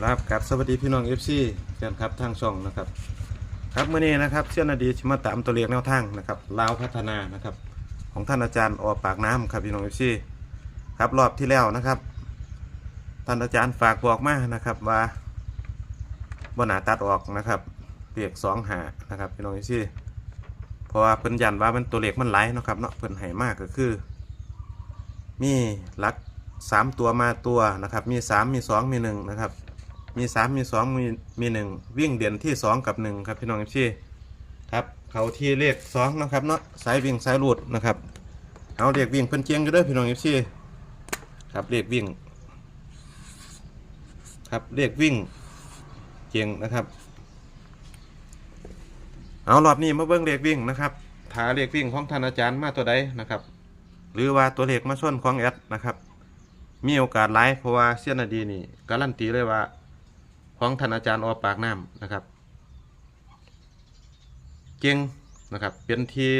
ครับครับสวัสดีพี่น้องเอฟซีแฟนครับทางช่องนะครับ ครับเมื่อนี้นะครับเชื่อนาดีชิมาตามตัวเลขแนวทางนะครับลาวพัฒนานะครับของท่านอาจารย์ออปากน้ำครับพี่น้องเอฟซีครับรอบที่แล้วนะครับ ท่านอาจารย์ฝากบอกมานะครับว่าบนาตัดออกนะครับเรียกสองหานะครับพี่น้องเอฟซีเพราะว่าเพิ่นยันว่ามันตัวเลขมันไหลนะครับเนาะเพิ่นให้มากก็คือ มีลักสามตัวมาตัวนะครับ มีสามมีสองมีหนึ่งนะครับ มีสามมีสองมีมีหนึ่งวิ่งเด่นที่สองกับหนึ่งครับพี่น้องพี่ครับเขาที่เลขสองนะครับเนาะสายวิ่งสายรูดนะครับเอาเลขวิ่งเพิ่นเจียงอยู่เด้อพี่น้องพี่ครับเลขวิ่ง ครับเลขวิ่งเจียงนะครับ เอารอบนี้มาเบิ้งเลขวิ่งนะครับถาเลขวิ่งของท่านอาจารย์มาตัวใดนะครับ หรือว่าตัวเลขมาส้นของแอดนะครับมีโอกาสไลฟ์เพราะว่าเสี้ยนนาดีนี่การันตีเลยว่า ของท่านอาจารย์อปากน้ำนะครับ เก่งนะครับ เป็นที่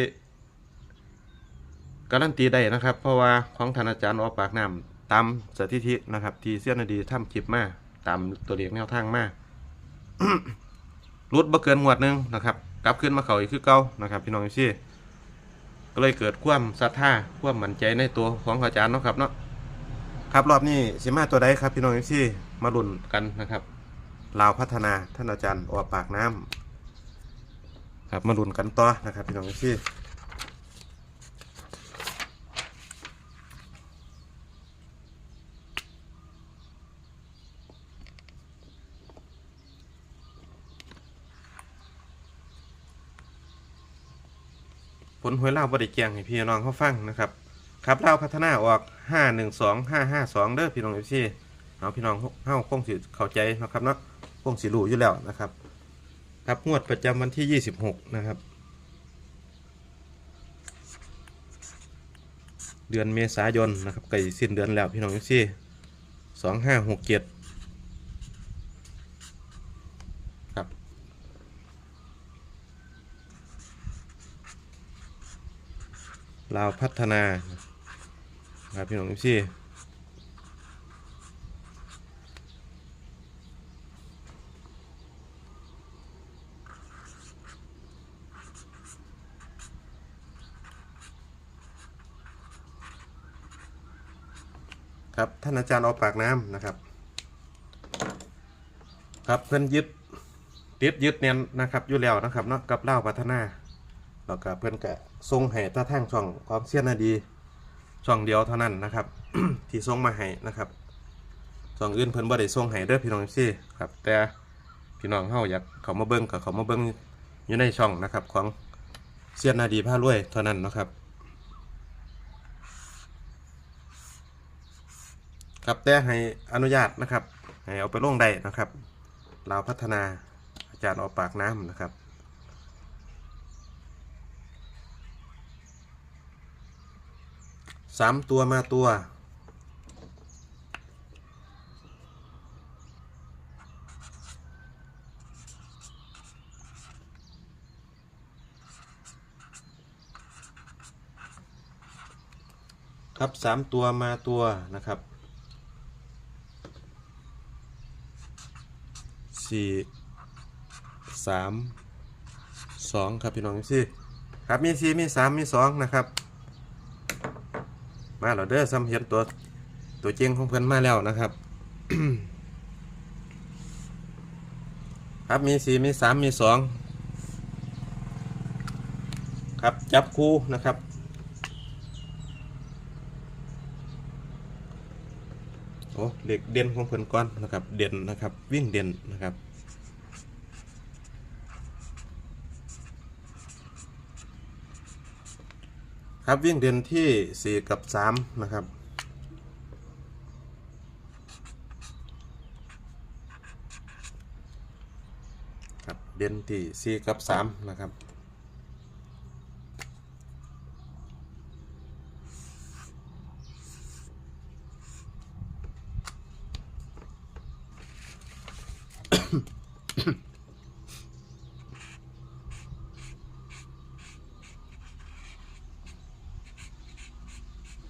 การันตีได้นะครับ เพราะว่าของท่านอาจารย์อปากน้ำตามสถิตินะครับที่เสี้ยนนดีทำคลิปมาตามตัวเลขแนวทางมารุดบ่เกินงวดหนึงนะครับกลับขึ้นมาเขาอีกคือเก่านะครับ พี่น้องพี่ก็เลยเกิดความศรัทธาความมั่นใจในตัวของอาจารย์เนาะครับเนาะครับรอบนี้สิมาตัวใดครับพี่น้องพี่มาลุ้นกันนะครับ ลาวพัฒนาท่านอาจารย์ออกปากน้ำครับมาลุ้นกันต่อนะครับพี่น้องพี่ผลหวยเล่าบริเกียงให้พี่น้องเขาฟังนะครับครับเล่าพัฒนาออกห้าหนึ่งสองห้าห้าสองเด้อพี่น้องพี่เอาพี่น้องเฮาคงสิเข้าใจนะครับเนาะ คงสิรู้อยู่แล้วนะครับ ครับงวดประจำวันที่ 26 นะครับ เดือนเมษายนนะครับใกล้สิ้นเดือนแล้วพี่น้องทุกที่สองห้าหกเจ็ดครับ ลาวพัฒนา ครับพี่น้องทุกที่ ครับท่านอาจารย์เอาปากน้ำนะครับ ครับเพื่อนยึดติดยึดเนียนนะครับอยู่แล้วนะครับเนาะกับเล่าพัฒนาแล้วก็เพื่อนกะทรงให้ตาทั้งช่องของเสี้ยนนาดีช่องเดียวเท่านั้นนะครับ ที่ส่งมาให้นะครับช่องอื่นเพิ่อนบ่ได้ส่งให้เด้อพี่น้องซี่ครับ แต่พี่น้องเฮาอยากเขามาเบิ่งก็เขามาเบิ่งอยู่ในช่องนะครับ ของเสี้ยนนาดีผ้ารวยเท่านั้นนะครับ ครับแต่ให้อนุญาตนะครับให้เอาไปลงได้นะครับเราวพัฒนาอาจารย์เอาปากน้ำนะครับสามตัวมาตัวครับสามตัวมาตัวนะครับ สี่สามสองครับพี่น้องสิครับมีสี่มีสามมีสองนะครับ มาแล้วเด้อซ้ำเห็นตัวตัวจริงของเพื่อนมาแล้วนะครับ ครับมีสี่มีสามมีสองครับจับคู่นะครับ อ้เด็กเด่นของเพื่นก่อนนะครับ เด่นนะครับ วิ่งเด่นนะครับครับวิ่งเด่นที่ 4 กับ 3 นะครับ ครับเด่นที่ 4 กับ 3 นะครับ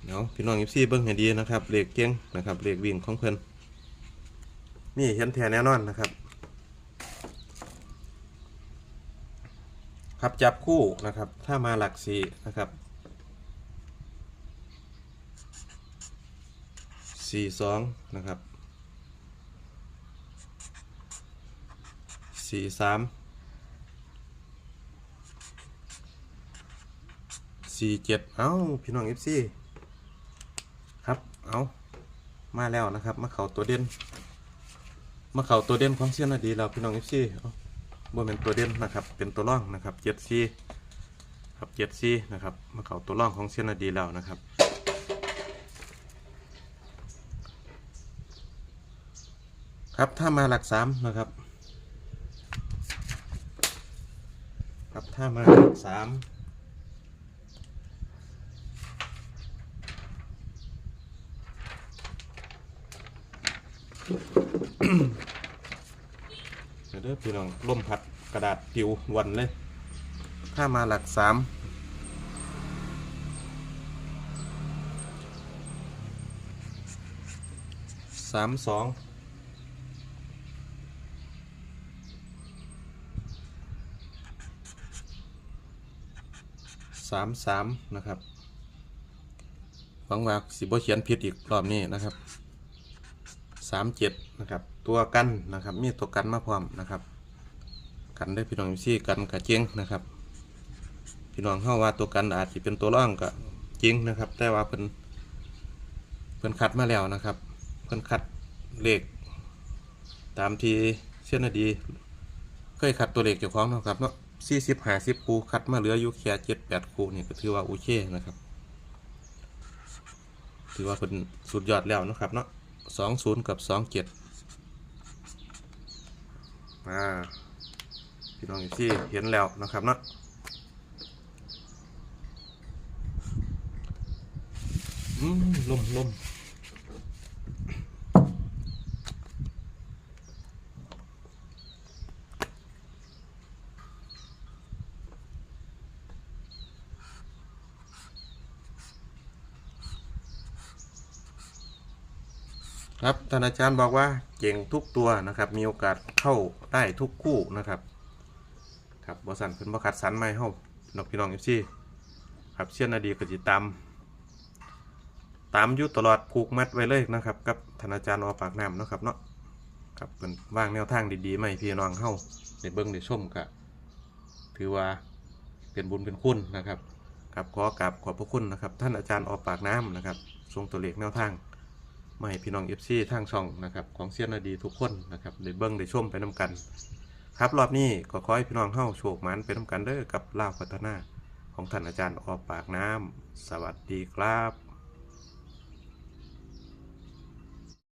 เนาะพี่น้องยิปซี่เบิ้งให้ดีนะครับเลขเก่งนะครับเลขวิ่งของเพิ่นนี่เห็นแท้แน่นอนนะครับ ครับจับคู่นะครับ ถ้ามาหลักสี่นะครับสี่สองนะครับสี่สามสี่เจ็ดเอ้าพี่น้องเอฟซี เอามาแล้วนะครับมาเข่าตัวเด่นมาเข่าตัวเด่นของเชียนนาดีเราพี่น้องเอฟซีบ่เป็นตัวเด่นนะครับเป็นตัวร่องนะครับเจ็ดซีครับเจ็ดซีนะครับมาเข่าตัวร่องของเชียนนาดีแล้วนะครับครับถ้ามาหลักสามนะครับ ครับถ้ามาหลักสาม เดี๋ยวเด้อพี่น้องล่มพัดกระดาษปิววันเลย ถ้ามาหลักสามสามสองสามสามนะครับหวังว่าสิบ่เขียนผิดอีกรอบนี้นะครับ สามเจ็ดนะครับ ตัวกันนะครับ มีตัวกันมาพร้อมนะครับ กันได้พี่น้องซี่กันกับเจียงนะครับ พี่น้องเข้าว่าตัวกันอาจจะเป็นตัวร่องก็จริงนะครับ แต่ว่าเพิ่นเพิ่นคัดมาแล้วนะครับ เพิ่นคัดเลขตามที่เช่นอดี เคยคัดตัวเลขเจ้าของนะครับเนาะสี่สิบห้าสิบคูคัดมาเหลืออยู่แค่เจ็ดแปดคูนี่ก็ถือว่าโอเคนะครับ ถือว่าเป็นสุดยอดแล้วนะครับเนาะ สองศูนย์กับสองเจ็ดอ่าพี่น้องที่เห็นแล้วนะครับเนาะอืมลมลม ครับท่านอาจารย์บอกว่าเก่งทุกตัวนะครับ มีโอกาสเข้าได้ทุกคู่นะครับ ครับบริษัทเพิ่นบ่คัดสรรมาให้าน้องพี่น้อง FC ครับเชื่อนาดีก็สิตาม ตามยู่ตลอดผูกมัดไว้เลยนะครับกับธนอาจารย์อปากน้ำนะครับเนาะครับเพิ่นว่างแนวทางดีๆมาให้พี่น้องเฮาได้เบิ่งได้มก็ถือว่าเป็นบุญเป็นคุณนะครับครับขอกราบขอบพระคุณนะครับ ท่านอาจารย์อปากน้ำนะครับทรงตัวเลขแนวทาง มาให้พี่น้องเอฟซีทางช่องนะครับของเสียนาดีทุกคนนะครับได้เบิ้งได้ชมไปนํกัน ครับรอบนี้ก็ขอให้พี่น้องเข้าโชคมันไปน้ำกันเด้อกับลาวพัฒนาของท่านอาจารย์ออกปากน้ำสวัสดีครับ